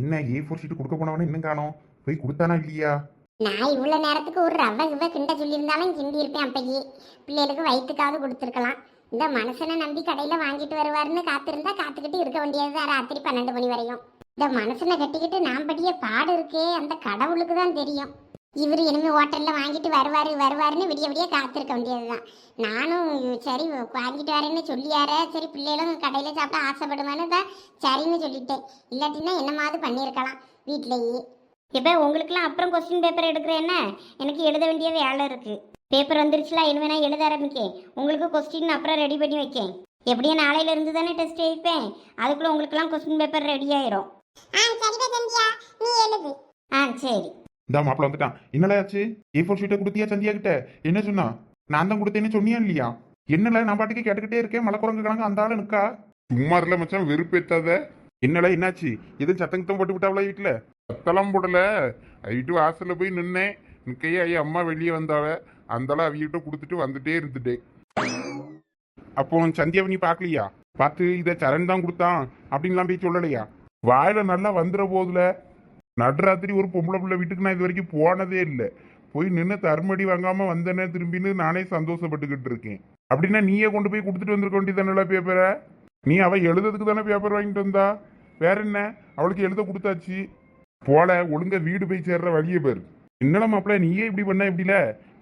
என்ன A four sheet கொடுக்க போனவனே இன்னும் காணோம். போய் கொடுத்தானா இல்லையா? நான் இவ்வளோ நேரத்துக்கு ஒரு ரவை கிவ கிண்ட சொல்லியிருந்தாலும் கிண்டி இருப்பேன் அப்பையே பிள்ளைகளுக்கு வயிற்றுக்காவது கொடுத்துருக்கலாம். இந்த மனுஷனை நம்பி கடையில் வாங்கிட்டு வருவாருன்னு காத்திருந்தா காத்துக்கிட்டு இருக்க வேண்டியது ராத்திரி பன்னெண்டு மணி வரையும். இந்த மனுஷனை கட்டிக்கிட்டு நான் படிய பாடு இருக்கே அந்த கடவுளுக்கு தான் தெரியும். இவர் இனிமே ஹோட்டலில் வாங்கிட்டு வருவாரு வருவாருன்னு விடிய விடிய காத்திருக்க வேண்டியதுதான். நானும் சரி வாங்கிட்டு வரேன்னு சொல்லியாரே சரி பிள்ளைகளும் கடையில் சாப்பிட ஆசைப்படுவேன்னு தான் சரின்னு சொல்லிட்டேன். இல்லாட்டின்னா என்னமாவது பண்ணியிருக்கலாம் வீட்டிலேயே இப்போ உங்களுக்குலாம் அப்புறம் கொஸ்டின் பேப்பர் எடுக்கிறேன் என்ன? எனக்கு எழுத வேண்டிய வேலை இருக்குது பேப்பர் வந்துருச்சுல இனிமே நான் எழுத ஆரம்பிக்கேன். உங்களுக்கு கொஸ்டின் அப்புறம் ரெடி பண்ணி வைக்கேன். எப்படியும் நாளையில இருந்து தானே டெஸ்ட் வைப்பேன் அதுக்குள்ள உங்களுக்குலாம் கொஸ்டின் பேப்பர் ரெடி ஆயிரும். ஆ எழுது. ஆ சரி. இந்த மாப்பிள்ள வந்துட்டான். என்னல ஆச்சு ஏ ஃபோர் ஷீட்டை கொடுத்தியா சந்தியா கிட்ட? என்ன சொன்னா? நான் தான் கொடுத்தேன்னு சொன்னியா இல்லையா? என்னல நான் பாட்டுக்கு கேட்டுக்கிட்டே இருக்கேன்? மலைக்குரங்கு கணக்கு அந்த ஆளு நிக்கா? சும்மா இல்ல மச்சான் வெறுப்பேத்தாத. என்னல என்னாச்சு? எதுவும் சத்தங்கத்தம் போட்டு விட்டாவளா வீட்டுல சத்தெல்லாம் போடல. வீட்டு வாசல்ல போய் நின்னேன். நிக்கையே ஐயா அம்மா வெளியே வந்தாவ. அந்தால அவகிட்ட கொடுத்துட்டு வந்துட்டே இருந்துட்டேன். அப்போ சந்தியாவை நீ பாக்கலையா? பார்த்து இதை சரண் தான் கொடுத்தான் அப்படின்லாம் போய் சொல்லலையா? வாயில நல்லா வந்துற போதுல. நடுராத்திரி ஒரு பொம்பளை பிள்ளை வீட்டுக்கு நான் இது வரைக்கும் போனதே இல்லை. போய் நின்று தருமடி வாங்காம வந்தேனே திரும்பின்னு நானே சந்தோஷப்பட்டுக்கிட்டு இருக்கேன். அப்படின்னா நீயே கொண்டு போய் கொடுத்துட்டு வந்திருக்க வேண்டியதானல பேப்பரை நீ அவள் எழுதுறதுக்கு தானே பேப்பர் வாங்கிட்டு வந்தா? வேற என்ன? அவளுக்கு எழுத கொடுத்தாச்சு. போல ஒழுங்கா வீடு போய் சேர்ற வழியே பேர். என்னடா மாப்பிள்ள நீயே இப்படி பண்ண இப்படில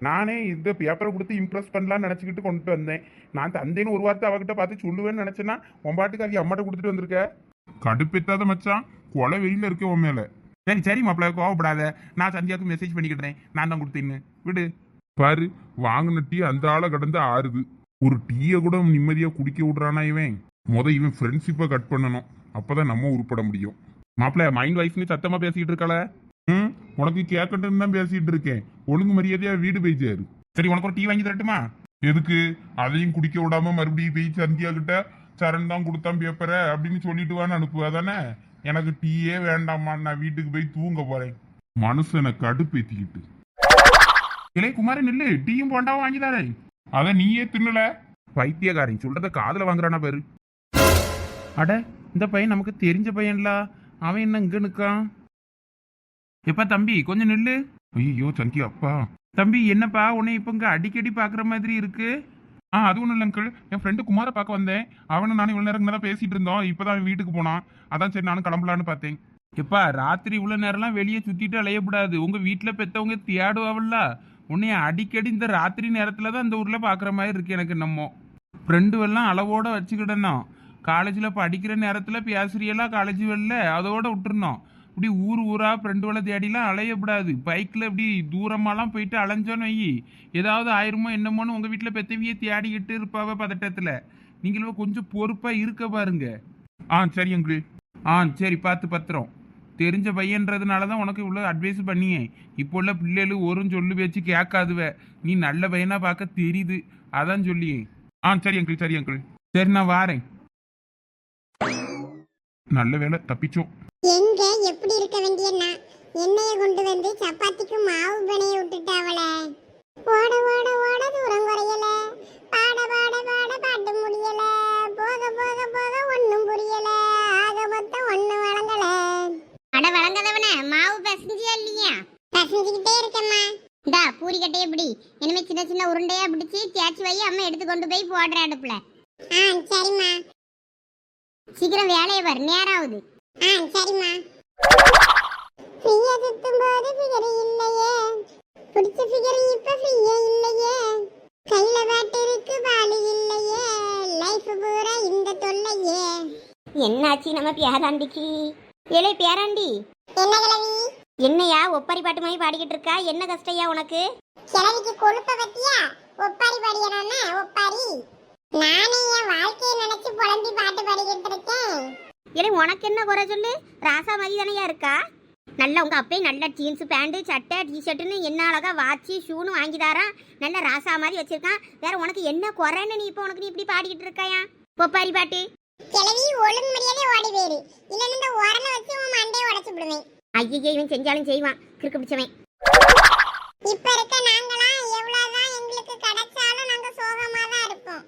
நானே இந்த பேப்பரை கொடுத்து இம்ப்ரெஸ் பண்ணலாம்னு நினச்சிக்கிட்டு கொண்டு வந்தேன். நான் தந்தேன்னு ஒரு வார்த்தை அவகிட்ட பார்த்து சொல்லுவேன்னு நினச்சேன்னா உன் பாட்டுக்கு அவங்க அம்மாட்ட கொடுத்துட்டு வந்திருக்க? கடுப்பெத்தாத மச்சான். கொலை வெயில இருக்க உன் மேலே. சரி சரி மாப்பிள்ள கோவப்படாத. நான் சந்தியாவுக்கு மெசேஜ் பண்ணிக்கிட்டேன் நான் தான் கொடுத்தேன்னு. விடு. பாரு வாங்கின டீ அந்த ஆளை கடந்து ஆறுது. ஒரு டீயை கூட நிம்மதியா குடிக்க விடுறானா இவன்? முத இவன் ஃப்ரெண்ட்ஷிப்பை கட் பண்ணணும். அப்பதான் நம்ம உருப்பட முடியும். மாப்பிள்ள மைண்ட் வைஃப்னு சத்தமா பேசிக்கிட்டு இருக்கல ம்? உனக்கு கேட்கட்டுன்னு தான் பேசிட்டு இருக்கேன். ஒழுங்கு மரியாதையா வீடு போய் சேரு சரி உனக்கு ஒரு டீ வாங்கி தரட்டுமா? எதுக்கு? அதையும் குடிக்க விடாம மறுபடியும் போய் சந்தியா கிட்ட சரண் தான் கொடுத்தான் பேப்பரை அப்படின்னு சொல்லிட்டு வான்னு அனுப்புவா தானே? எனக்கு டீயே வேண்டாம்மா நான் வீட்டுக்கு போய் தூங்க போறேன். மனுஷனை கடுப்பேத்திக்கிட்டு. இளைய குமாரன் நில்லு டீயும் போண்டாவும் வாங்கி அத நீயே தின்னல. பைத்தியக்காரன் சொல்றத காதுல வாங்குறானா பாரு. அட இந்த பையன் நமக்கு தெரிஞ்ச பையன்ல. அவன் என்ன இங்க நிக்கான்? எப்பா தம்பி கொஞ்சம் நில்லு. ஐயோ சங்கி அப்பா. தம்பி என்னப்பா உன்னை இப்ப இங்க அடிக்கடி பாக்குற மாதிரி இருக்கு? ஆ அது ஒன்றும் இல்லை அங்கிள் என் ஃப்ரெண்டு குமாரை பார்க்க வந்தேன். அவனும் நானும் இவ்வளோ நேரம் தான் பேசிகிட்டு இருந்தோம். இப்போதான் அவன் வீட்டுக்கு போனான். அதான் சரி நானும் கிளம்பலான்னு பார்த்தேன். எப்பா ராத்திரி இவ்வளோ நேரம்லாம் வெளியே சுற்றிட்டு அலையக்கூடாது. உங்கள் வீட்டில் பெற்றவங்க தேடுவாவில்ல உன்னைய அடிக்கடி இந்த ராத்திரி நேரத்தில் தான் இந்த ஊரில் பார்க்குற மாதிரி இருக்கு எனக்கு நம்ம ஃப்ரெண்டு எல்லாம் அளவோடு வச்சுக்கிடணும். காலேஜில் படிக்கிற நேரத்தில் பேசுறியெல்லாம் காலேஜ் வெளில. அதோட விட்டுருந்தோம் இப்படி ஊர் ஊராக ஃப்ரெண்டுகளை தேடிலாம் அலையக்கூடாது பைக்கில் இப்படி தூரமாலாம் போயிட்டு அலைஞ்சோன்னு வை. ஏதாவது ஆயிருமோ என்னமோன்னு உங்கள் வீட்டில் பெத்தவியே தேடிக்கிட்டு இருப்பாவ பதட்டத்தில். நீங்களும் கொஞ்சம் பொறுப்பாக இருக்க பாருங்க. ஆ சரி அங்கிள் ஆ சரி பார்த்து பத்திரம். தெரிஞ்ச பையன்றதுனால தான் உனக்கு இவ்வளோ அட்வைஸ் பண்ணியே. இப்போ உள்ள பிள்ளைகள் ஒரு சொல்லு பேச்சு கேட்காதுவ. நீ நல்ல பையனாக பார்க்க தெரியுது. அதான் சொல்லியே. ஆ சரி அங்கிள் சரி அங்கிள் சரி நான் வாரேன். நல்ல வேலை தப்பிச்சோம் எங்க எப்படி இருக்க வேண்டிய நான் எண்ணெய கொண்டு வந்து சப்பாத்திக்கு மாவு பிணைய விட்டுட்டாவளே ஓட ஓட ஓட தூரம் குறையல. பாட பாட பாட பாட்டு முடியல. போக போக போக ஒண்ணும் புரியல. ஆக மொத்தம் ஒண்ணு வழங்கல. அட வழங்காதவனே மாவு பசஞ்சியா இல்லையா? பசஞ்சுக்கிட்டே இருக்கம்மா. இந்தா பூரி கட்டைய பிடி. இனிமே சின்ன சின்ன உருண்டையா பிடிச்சி தேய்ச்சி வை அம்மா எடுத்து கொண்டு போய் போடுற அடுப்புல. ஆ சரிம்மா. சீக்கிரம் வேலையை பாரு நேரம் ஆகுது. ஆ சரிம்மா. ஃப்ரீயா சுத்தும் போது ஃபிகர் இல்லையே. பிடிச்ச ஃபிகர் இப்ப ஃப்ரீயா இல்லையே. கையில பாட்டு இருக்கு பாலு இல்லையே. லைஃப் பூரா இந்த தொல்லையே. என்னாச்சு நம்ம பேராண்டிக்கு? ஏலே பேராண்டி. என்ன கிழவி? என்னையா ஒப்பாரி பாட்டு மாதிரி பாடிக்கிட்டு இருக்கா? என்ன கஷ்டையா உனக்கு? கிழவிக்கு கொழுப்ப பத்தியா? ஒப்பாரி பாடியனா ஒப்பாரி. நானே என் வாழ்க்கையை நினைச்சு புலம்பி பாட்டு பாடிக்கிட்டு இருக்கேன். இல்லை உனக்கு என்ன குறை சொல்லு? ராசா மாதிரி தானையா இருக்கா? நல்ல உங்க அப்பே நல்ல ஜீன்ஸ் பேண்ட் சட்டை டிஷர்ட்டுன்னு என்ன அழகா வாட்சி ஷூன்னு வாங்கி தாரான் நல்ல ராசா மாதிரி வச்சிருக்கான். வேற உனக்கு என்ன குறைன்னு நீ இப்போ உனக்கு நீ இப்படி பாடிக்கிட்டு இருக்காயா? பொப்பாரி பாட்டு. கிளவி ஒழுங்கு மரியாதை ஓடி போயிரு. இல்லைன்னு இந்த உரனை வச்சு உன் மண்டையை உடச்சு விடுவேன். ஐயோ இவன் செஞ்சாலும் செய்வான். கிறுக்கு பிடிச்சவன். இப்ப இருக்க நாங்களாம் எவ்வளவுதான் எங்களுக்கு கிடைச்சாலும் நாங்க சோகமா தான் இருப்போம்.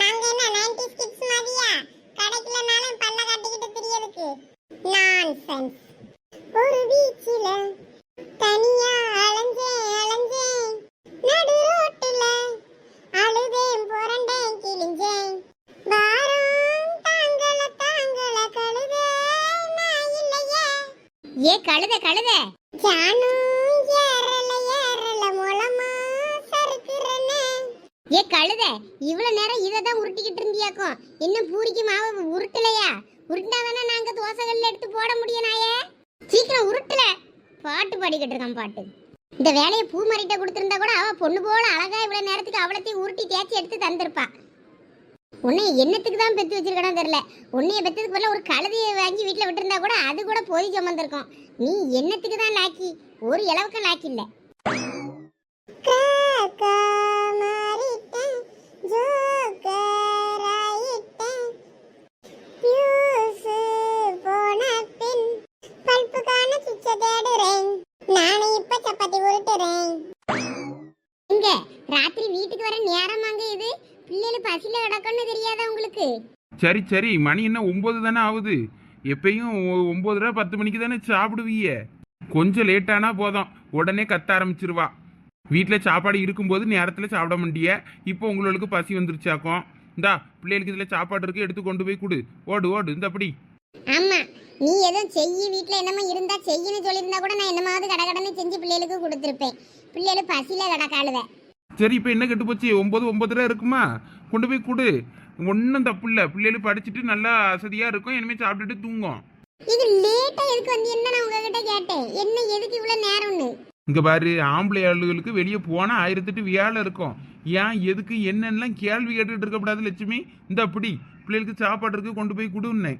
நாங்க என்ன 90s கிட்ஸ் மாதிரியா? கிடைக்கலனாலும் பல்ல காட்டிக்கிட்டு தெரியறதுக்கு. நான்சென்ஸ் ஒரு வீச்சில. தனியா அலைஞ்சேன் அலைஞ்சேன் நடு ரோட்டுல. அழுதேன் புரண்டேன் கிழிஞ்சேன். வாரம் தாங்கள தாங்கள கழுதே நான் இல்லையே. ஏ கழுத கழுத. ஜானும் ஏறல ஏறல மூலமா சறுக்குறனே. ஏ கழுத இவ்வளவு நேரம் இதை தான் உருட்டிக்கிட்டு இருந்தியாக்கும். இன்னும் பூரிக்கு மாவு உருட்டலையா? உருட்டாதானே நாங்க தோசைகள்ல எடுத்து போட முடியும் நாயே? சீக்கிரம் உருட்டுல. பாட்டு பாடிக்கிட்டு இருக்கான் பாட்டு. இந்த வேலையை பூ மாறிட்ட கொடுத்துருந்தா கூட அவ பொண்ணு போல அழகா இவ்வளவு நேரத்துக்கு அவளத்தையும் உருட்டி தேய்ச்சி எடுத்து தந்திருப்பா. உன்னை என்னத்துக்கு தான் பெத்து வச்சிருக்கணும் தெரியல. உன்னைய பெத்ததுக்கு பதிலாக ஒரு கழுதியை வாங்கி வீட்டில் விட்டுருந்தா கூட அது கூட போதி சுமந்திருக்கும். நீ என்னத்துக்கு தான் லாக்கி? ஒரு இளவுக்கு லாக்கி இல்லை. சரி சரி மணி என்ன ஒம்பது தானே ஆகுது? எப்பயும் ஒ- ஒம்பதரை பத்து மணிக்கு தானே சாப்பிடுவீய கொஞ்சம் லேட்டானா போதும். உடனே கத்த ஆரம்பிச்சிருவா. வீட்டில் சாப்பாடு இருக்கும்போது நேரத்தில் சாப்பிட மாட்டிய. இப்போ உங்களுக்கு பசி வந்துருச்சாக்கும். இந்தா பிள்ளைகளுக்கு இதில் சாப்பாடு இருக்கு எடுத்து கொண்டு போய் கொடு. ஓடு ஓடு இந்த அப்படி ஆமா நீ எதுவும் செய்யி வீட்ல என்னமோ இருந்தா செய்யின்னு சொல்லியிருந்தா கூட நான் என்னமாவது கடகடன்னு செஞ்சு பிள்ளைகளுக்கு கொடுத்துருப்பேன். பிள்ளைகள் பசியில கிடக்காளுவ. சரி இப்போ என்ன கெட்டு போச்சு ஒம்பது ஒம்பதரை இருக்குமா? கொண்டு போய் கொடு. ஒன்றும் தப்பு இல்லை பிள்ளைகள் படிச்சுட்டு நல்லா அசதியாக இருக்கும். இனிமேல் சாப்பிட்டுட்டு தூங்கும். இது லேட்டா எதுக்கு வந்து என்ன நான் உங்ககிட்ட கேட்டேன்? என்ன எதுக்கு இவ்வளவு நேரம்னு? இங்க பாரு ஆம்பளை ஆளுகளுக்கு வெளியே போனா ஆயிரத்தெட்டு வேலை இருக்கும். ஏன் எதுக்கு என்னென்னலாம் கேள்வி கேட்டுட்டு இருக்கக்கூடாது லட்சுமி? இந்த அப்படி பிள்ளைகளுக்கு சாப்பாடு இருக்கு கொண்டு போய் கொடுன்னே.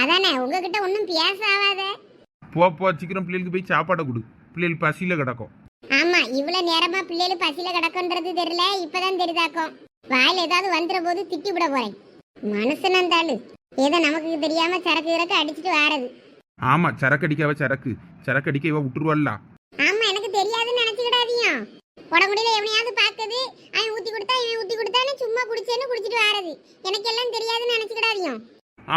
அதானே உங்ககிட்ட ஒன்றும் பேச ஆகாத போ போ சீக்கிரம் பிள்ளைகளுக்கு போய் சாப்பாடை கொடு. பிள்ளைகள் பசியில கிடக்கும். ஆமா இவ்வளவு நேரமா பிள்ளைகள் பசியில கிடக்குன்றது தெரியல இப்பதான் தெரியுதாக்கும். வாயில ஏதாவது வந்துற போது திட்டி விட போறேன். மனுஷன் அந்த ஆளு. ஏதோ நமக்கு தெரியாம சரக்கு இறக்க அடிச்சிட்டு வாரது. ஆமா சரக்கு அடிக்காவ சரக்கு. சரக்கு அடிக்க இவ விட்டுருவாள்ல. ஆமா எனக்கு தெரியாதுன்னு நினைச்சுக்கிடாதீங்க. உடம்புடியில எவனையாவது பார்க்குது அவன் ஊத்தி கொடுத்தா இவன் ஊத்தி கொடுத்தான்னு சும்மா குடிச்சேன்னு குடிச்சிட்டு வாரது. எனக்கு எல்லாம் தெரியாதுன்னு நினைச்சுக்கிடாதீங்க.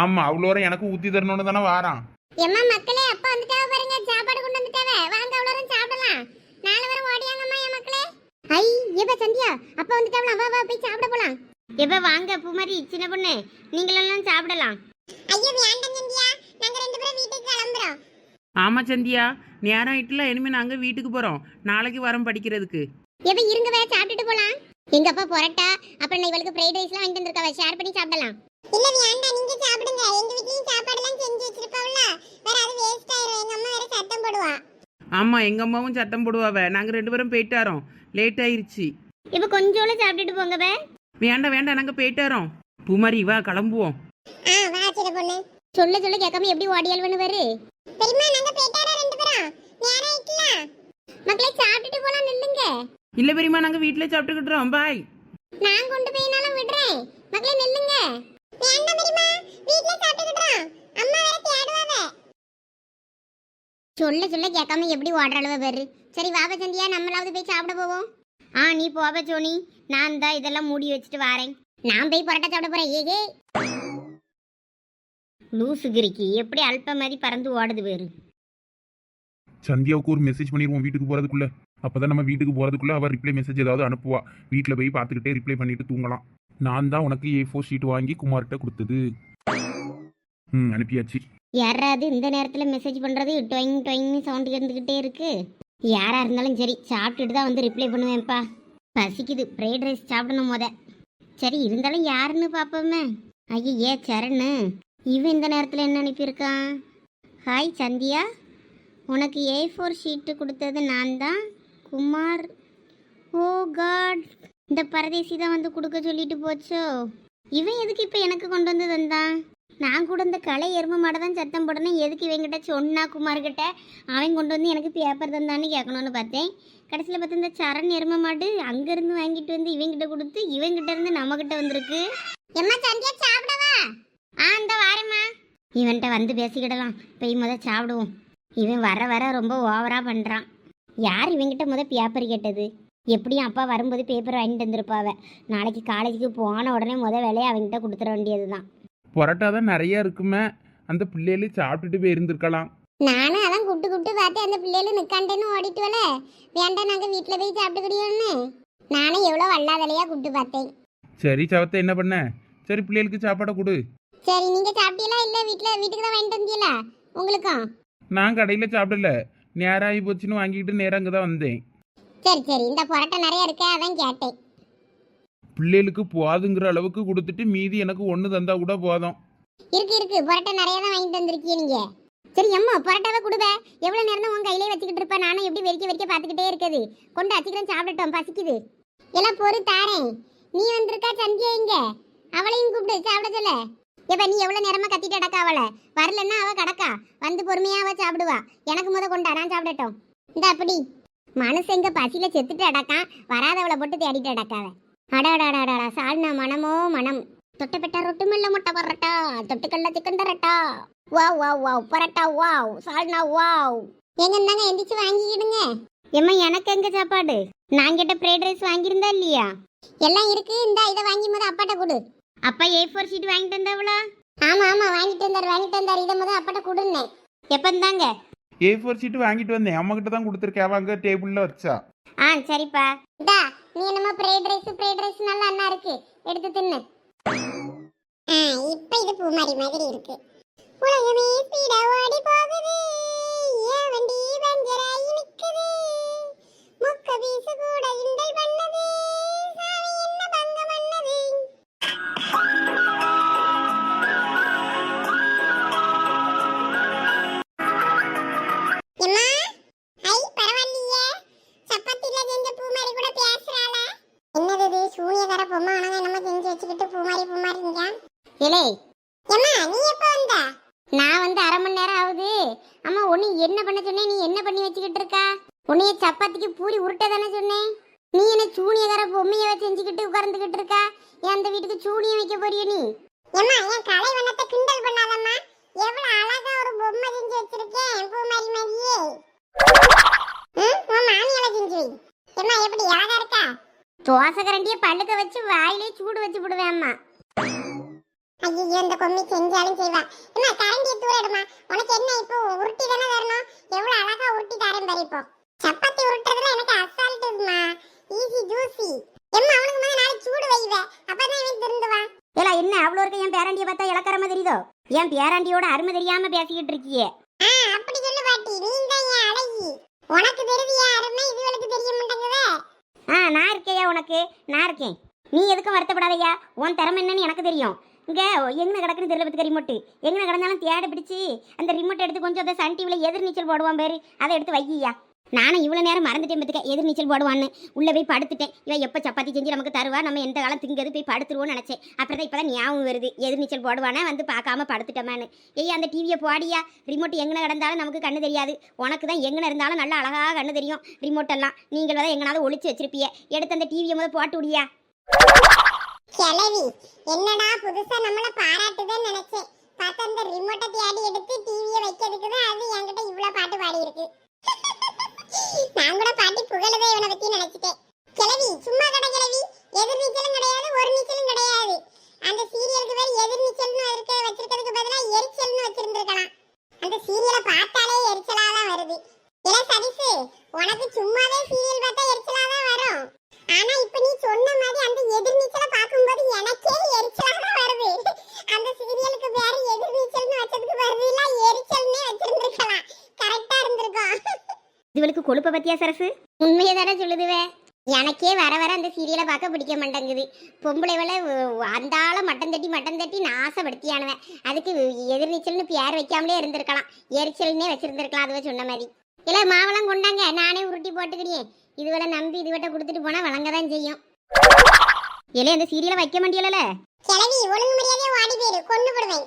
ஆமா அவ்வளோ எனக்கு ஊத்தி தரணும்னு தானே வாரான். எம்மா மக்களே அப்பா வந்துட்டாவ பாருங்க. சாப்பாடு கொண்டு வந்துட்டாவ. வாங்க அவ்வளோ சாப்பிடலாம். நாலு வரும் ஓடியாங்கம்மா ஐ எப்ப சந்தியா அப்பா வந்துட்டாவல வா வா போய் சாப்பிட போலாம். எப்ப வாங்க பூமாரி சின்ன பொண்ணு நீங்களெல்லாம் சாப்பிடலாம். ஐயோ வேண்டாம் சந்தியா நாங்க ரெண்டு பேரும் வீட்டுக்கு கிளம்புறோம். ஆமா சந்தியா நேரம் ஆயிட்டுல இனிமே நாங்க வீட்டுக்கு போறோம். நாளைக்கு வரோம் படிக்கிறதுக்கு. எப்ப இருங்க வே சாப்பிட்டுட்டு போலாம். எங்க அப்பா பொரட்டா அப்புறம் நான் இவளுக்கு ஃப்ரைட் ரைஸ்லாம் வாங்கிட்டு வந்திருக்கா ஷேர் பண்ணி சாப்பிடலாம். இல்ல வேண்டாம் நீங்க சாப்பிடுங்க. எங்க வீட்லயும் சாப்பாடுலாம் செஞ்சு வச்சிருப்பாவுல. வேற அது வேஸ்ட் ஆயிரும். எங்க அம்மா வேற சத்தம் போடுவா. ஆமா எங்க அம்மாவும் சட்டம் போடுவாவ. நாங்க ரெண்டு பேரும் போயிட்டாரோம் லேட் ஆயிருச்சு இப்ப கொஞ்சோல சாப்பிட்டுட்டு போங்க வே வேண்டாம் வேண்டாம் நாங்க போயிட்டாரோம் பூமாரி வா கிளம்புவோம். ஆ வா சின்ன பொண்ணு. சொல்ல சொல்ல கேட்காம எப்படி ஓடியால் பண்ணுவாரு? பெரியமா நாங்க போயிட்டாரா ரெண்டு பேரும். நேரம் ஆயிட்டுல. மக்களே சாப்பிட்டுட்டு போலாம் நில்லுங்க. இல்ல பெரியமா நாங்க வீட்ல சாப்பிட்டுக்கிட்டுறோம் பாய் நான் கொண்டு போயினாலும் விடுறேன். மக்களே நில்லுங்க. வேண்டாம் பெரியமா வீட்ல சாப்பிட்டுக்கிட்டோம் அம்மா வேற தேடுவாவ. சொல்ல சொல்ல கேட்காம எப்படி ஓடுற அளவு பேரு. சரி வாப சந்தியா நம்மளாவது போய் சாப்பிட போவோம். ஆ நீ போவ சோனி. நான் தான் இதெல்லாம் மூடி வச்சுட்டு வரேன். நான் போய் பரோட்டா சாப்பிட போறேன். ஏகே லூசு கிரிக்கி எப்படி அல்ப மாதிரி பறந்து ஓடுது பேரு. சந்தியாவுக்கு ஒரு மெசேஜ் பண்ணிடுவோம் வீட்டுக்கு போறதுக்குள்ள. அப்பதான் நம்ம வீட்டுக்கு போறதுக்குள்ள அவ ரிப்ளை மெசேஜ் ஏதாவது அனுப்புவா. வீட்டில் போய் பார்த்துக்கிட்டே ரிப்ளை பண்ணிட்டு தூங்கலாம். நான் தான் உனக்கு ஏ ஃபோர் ஷீட் வாங்கி குமார்கிட்ட கொடுத்தது. ம் அனுப்பியாச்சு. யாராவது இந்த நேரத்தில் மெசேஜ் பண்ணுறது டொயிங் டொயிங்னு சவுண்ட் இருந்துக்கிட்டே இருக்கு. யாராக இருந்தாலும் சரி சாப்பிட்டுட்டு தான் வந்து ரிப்ளை பண்ணுவேன்ப்பா. பசிக்குது ஃப்ரைட் ரைஸ் சாப்பிடணும் முத. சரி இருந்தாலும் யாருன்னு பார்ப்போமே. ஐயே சரணு இவன் இந்த நேரத்தில் என்ன அனுப்பியிருக்கான்? ஹாய் சந்தியா. உனக்கு ஏ ஃபோர் ஷீட்டு கொடுத்தது நான் தான் குமார். ஓ காட் இந்த பரதேசி தான் வந்து கொடுக்க சொல்லிட்டு போச்சோ. இவன் எதுக்கு இப்போ எனக்கு கொண்டு வந்து தந்தான்? நான் கூட இந்த கலை எருமை மாடை தான் சத்தம் போடணும். எதுக்கு இவங்கிட்ட சொன்னா குமார்கிட்ட? அவன் கொண்டு வந்து எனக்கு பேப்பர் தந்தான்னு கேட்கணும்னு பார்த்தேன். கடைசியில் பார்த்து இந்த சரண் எருமை மாடு அங்கேருந்து வாங்கிட்டு வந்து இவங்கிட்ட கொடுத்து இவங்கிட்ட இருந்து நம்மகிட்ட வந்திருக்கு. எம்மா சந்தியா சாப்பிடவா? ஆ இந்த வாரேம்மா. இவன்கிட்ட வந்து பேசிக்கிடலாம். போய் முத சாப்பிடுவோம். இவன் வர வர ரொம்ப ஓவராக பண்ணுறான் யார் இவங்கிட்ட முத பேப்பர் கேட்டது? எப்படியும் அப்பா வரும்போது பேப்பர் வாங்கிட்டு வந்திருப்பாவ. நாளைக்கு காலேஜுக்கு போன உடனே முத வேலையை அவன்கிட்ட கொடுத்துட வேண்டியது தான் பரோட்டா தான் நிறைய இருக்குமே. அந்த பிள்ளைகளு சாப்பிட்டுட்டு போய் இருந்திருக்கலாம் நானும் அதான் கூப்பிட்டு கூப்பிட்டு பார்த்து அந்த பிள்ளைகளும் நிக்காண்டேன்னு ஓடிட்டு வரல வேண்டாம் நாங்க வீட்டுல போய் சாப்பிட்டுக்கிடியோன்னு நானும் எவ்வளவு வல்லாதலையா கூப்பிட்டு பார்த்தேன். சரி சவத்தை என்ன பண்ண? சரி பிள்ளைகளுக்கு சாப்பாடை கொடு. சரி நீங்க சாப்பிட்டீங்களா இல்ல வீட்டுல வீட்டுக்கு தான் வாங்கிட்டு வந்தீங்களா? உங்களுக்கும் நான் கடையில் சாப்பிடல. நேராகி போச்சுன்னு வாங்கிட்டு நேராக அங்கே தான் வந்தேன். சரி சரி. இந்த புரட்டை நிறைய இருக்க அதான் கேட்டேன். பிள்ளைகளுக்கு போதுங்கிற அளவுக்கு கொடுத்துட்டு மீதி எனக்கு ஒன்று தந்தா கூட போதும். இருக்கு இருக்கு. பரோட்டா நிறைய தான் வாங்கிட்டு வந்திருக்கீங்க நீங்க. சரி அம்மா பரோட்டாவை கொடுப்ப. எவ்வளவு நேரம் தான் உன் கையிலே வச்சுக்கிட்டு இருப்ப? நானும் எப்படி வெறிக்க வெறிக்க பார்த்துக்கிட்டே இருக்குது. கொண்டு அச்சிக்கிறேன் சாப்பிடட்டும். பசிக்குது. எல்லாம் பொறு தாரேன். நீ வந்திருக்கா சந்தியா இங்க? அவளையும் கூப்பிடு. சாப்பிட சொல்ல. எப்ப நீ எவ்வளவு நேரமா கத்திட்டு அடக்கா அவளை? வரலன்னா அவ கடக்கா. வந்து பொறுமையா அவ சாப்பிடுவா. எனக்கு முத கொண்டா நான் சாப்பிடட்டும். இந்த அப்படி. மனசு எங்க பசியில செத்துட்டு அடக்கான் வராதவளை போட்டு தேடிட்டு அடக்காவ அடாடாடாடா சால்னா மனமோ மனம். தொட்டப்பெட்டா ரொட்டு மெல்ல முட்டை பரட்டா தொட்டுக்கல்ல chicken தரட்டா. Wow wow wow parotta wow salna wow. எங்க இருந்தாங்க எந்திரிச்சு வாங்கிக்கிடுங்க. எம்மா எனக்கு எங்க சாப்பாடு? நான் கிட்ட ஃப்ரைட் ரைஸ் வாங்கியிருந்தா இல்லையா? எல்லாம் இருக்கு இந்த இதை வாங்கி முத அப்பாட்ட கொடு. அப்பா ஏ ஃபோர் ஷீட் வாங்கிட்டு வந்தாவளா? ஆமா ஆமா வாங்கிட்டு வந்தார் வாங்கிட்டு வந்தார் இதை முத அப்பாட்ட கொடுன்னேன். எப்ப இருந்தாங்க ஏ ஃபோர் சீட்டு வாங்கிட்டு வந்தேன். அம்மாக்கிட்ட தான் கொடுத்துருக்கேன். அவ அங்கே டேபிளில் வச்சா. ஆ சரிப்பா. டா நீ என்னமோ ஃப்ரைட் ரைஸ் ஃப்ரைட் ரைஸ் நல்லா அண்ணா இருக்கு. எடுத்து தின்னு. ஆ இப்போ இது பூமாரி மாதிரி இருக்கு. உலகமே ஸ்பீடா ஓடி போகுது. இலே. எம்மா நீ எப்போ வந்த? நான் வந்து அரை மணி நேரம் ஆகுது. அம்மா உன்னை என்ன பண்ண சொன்னே நீ என்ன பண்ணி வச்சுக்கிட்டு இருக்கா? உன்னைய சப்பாத்திக்கு பூரி உருட்ட தானே சொன்னேன். நீ என்ன சூனியக்கார பொம்மைய செஞ்சுக்கிட்டு உட்கார்ந்துக்கிட்டு இருக்கா? ஏன் அந்த வீட்டுக்கு சூனியம் வைக்க போறிய நீ? ஏம்மா என் கலை வண்ணத்தை கிண்டல் பண்ணாதம்மா. எவ்வளவு அழகா ஒரு பொம்மை செஞ்சு வச்சிருக்கேன் பூமாரி மாதிரியே. ம், உன் மாமியால செஞ்சு? வை. எம்மா எப்படி அழகா இருக்கா? தோசை கரண்டியை பல்லுக்க வச்சு வாயிலே சூடு வச்சு விடுவேன் அம்மா. ஐயோ இந்த கொம்மி செஞ்சாலும் செய்வா. அம்மா கரண்டிய தூர எடுமா உனக்கு என்ன இப்போ உருட்டி தானே தரணும்? எவ்வளவு அழகா உருட்டி தரேன் பாரு இப்போ. சப்பாத்தி உருட்டுறதுல எனக்கு அசால்ட்டுமா ஈஸி ஜூசி எம்மா அவனுக்கு முதல்ல நாளைக்கு சூடு வைவ அப்பதான் இவன் திருந்துவான் ஏலா என்ன அவ்வளோ இருக்க என் பேராண்டியை பார்த்தா இலக்கரமா தெரியுதோ என் பேராண்டியோட அருமை தெரியாம பேசிக்கிட்டு இருக்கியே. ஆ அப்படி சொல்லு பாட்டி. நீ தான் என் அழகி. உனக்கு தெரியுது என் அருமை? இதுவளுக்கு தெரிய மாட்டேங்குதே ஆ நான் இருக்கேயா உனக்கு? நான் இருக்கேன். நீ எதுக்கும் வருத்தப்படாதய்யா உன் திறமை என்னன்னு எனக்கு தெரியும். இங்கே எங்கே கிடக்குன்னு தெரியல பத்துக்க ரிமோட்டு எங்கே கிடந்தாலும் தேட பிடிச்சி அந்த ரிமோட் எடுத்து கொஞ்சம் அதை சன் டிவியில் எதிர்நீச்சல் போடுவான் பேர் அதை எடுத்து வைக்கியா நானும் இவ்வளோ நேரம் மறந்துட்டேன் பார்த்துக்க எதிர்நீச்சல் போடுவான்னு. உள்ளே போய் படுத்துட்டேன். இவன் எப்போ சப்பாத்தி செஞ்சு நமக்கு தருவா? நம்ம எந்த காலம் திங்கிறது போய் படுத்துருவோம்னு நினச்சேன். அப்புறம் தான் இப்போ தான் ஞாபகம் வருது எதிர்நீச்சல் போடுவானே வந்து பார்க்காம படுத்துட்டோமான்னு. ஏய் அந்த டிவியை போடியா? ரிமோட் எங்கே கிடந்தாலும் நமக்கு கண்ணு தெரியாது. உனக்கு தான் எங்கே இருந்தாலும் நல்லா அழகாக கண்ணு தெரியும் ரிமோட்டெல்லாம் நீங்கள் தான் எங்கனாவது ஒழிச்சு வச்சிருப்பிய. எடுத்து அந்த டிவியை முதல் போட்டு விடியா. கிளவி என்னடா புதுசா நம்மள பாராட்டுதுன்னு நினைச்சேன். பார்த்தா அந்த ரிமோட்டை தேடி எடுத்து டிவியை வைக்கிறதுக்கு தான் அது என்கிட்ட இவ்வளவு பாட்டு பாடி இருக்கு நான் கூட பாட்டி புகழதே இவனை பத்தி நினைச்சிட்டேன். கிளவி சும்மா கடை கிளவி எதிர் நீச்சலும் கிடையாது ஒரு நீச்சலும் கிடையாது அந்த சீரியலுக்கு பேர் எதிர் நீச்சல்னு இருக்க வச்சிருக்கிறதுக்கு பதிலா எரிச்சல்னு வச்சிருந்திருக்கலாம் அந்த சீரியலை பார்த்தாலே எரிச்சலா தான் வருது இல்ல சதீஷு உனக்கு சும்மாவே சீரியல் பார்த்தா எரிச்சலா தான் வரும் ஆனா இப்ப நீ சொன்ன மாதிரி அந்த எதிர்நீச்சலை பார்க்கும்போது எனக்கே எரிச்சலா தான் வருது அந்த சீரியலுக்கு வேற எதிர்நீச்சல்னு வச்சதுக்கு வருது இல்ல எரிச்சல்னே வச்சிருந்திருக்கலாம் கரெக்டா இருந்திருக்கும் இதுவளுக்கு கொழுப்ப பத்தியா சரசு? உண்மையை தானே சொல்லுதுவே. எனக்கே வர வர அந்த சீரியலை பார்க்க பிடிக்க மாட்டேங்குது. பொம்பளைவள அந்த ஆளை மட்டம் தட்டி மட்டம் தட்டி நாசப்படுத்தியானுவேன் அதுக்கு எதிர்நீச்சல்னு பேர் வைக்காமலே இருந்திருக்கலாம். எரிச்சல்னே வச்சிருந்திருக்கலாம் அதுவே சொன்ன மாதிரி. இல்ல மாவெல்லாம் கொண்டாங்க. நானே உருட்டி போட்டுக்கிறியே. இதுவரை நம்பி இதுவட்ட கொடுத்துட்டு போனா வழங்க தான் செய்யும். இல்லை அந்த சீரியலை வைக்க மாட்டியல கிளவி ஒழுங்கு மரியாதையா ஓடி போயிரு. கொண்டு போடுவேன்.